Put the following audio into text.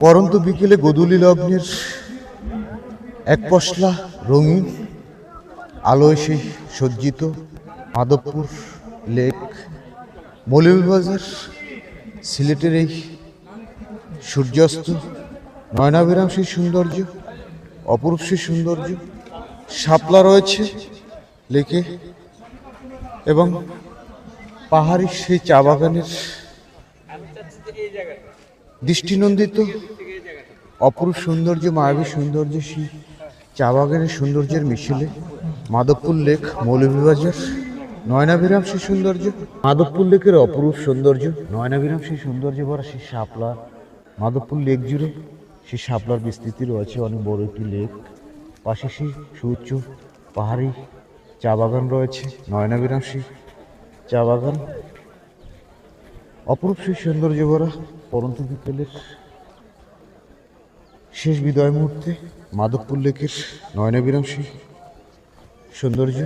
পরন্ত বিকেলে গোধূলি লগ্নের এক পশলা রঙিন আলোয় সেই সজ্জিত মাধবপুর লেক, মৌলভীবাজার সিলেটের এই সূর্যাস্ত নয়নাবিরাম সেই সৌন্দর্য, অপরূপ সেই সৌন্দর্য, শাপলা রয়েছে লেকে এবং পাহাড়ি সেই চা বাগানের দৃষ্টিনন্দিত, অপরূপ সৌন্দর্য, মায়াবী সৌন্দর্য সেই চা বাগানের সৌন্দর্যের মিছিলে, মাধবপুর লেক, মৌলভীবাজার নয়নাবিরাম সেই সৌন্দর্য। মাধবপুর লেকের অপরূপ সৌন্দর্য নয়নাবিরাম সেই সৌন্দর্য ভরা সেই শাপলা, মাধবপুর লেক জুড়ে সেই শাপলার বিস্তৃতি রয়েছে অনেক বড় একটি লেক। পাশে সেই সুউচ্চ পাহাড়ি চা বাগান রয়েছে নয়নাবিরাম সেই চা বাগান। অপরূপ সেই সৌন্দর্য ভরা পরন্ত বিকেলের শেষ বিদায় মুহূর্তে মাধবপুর লেকের নয়নাবিরাম সেই সৌন্দর্য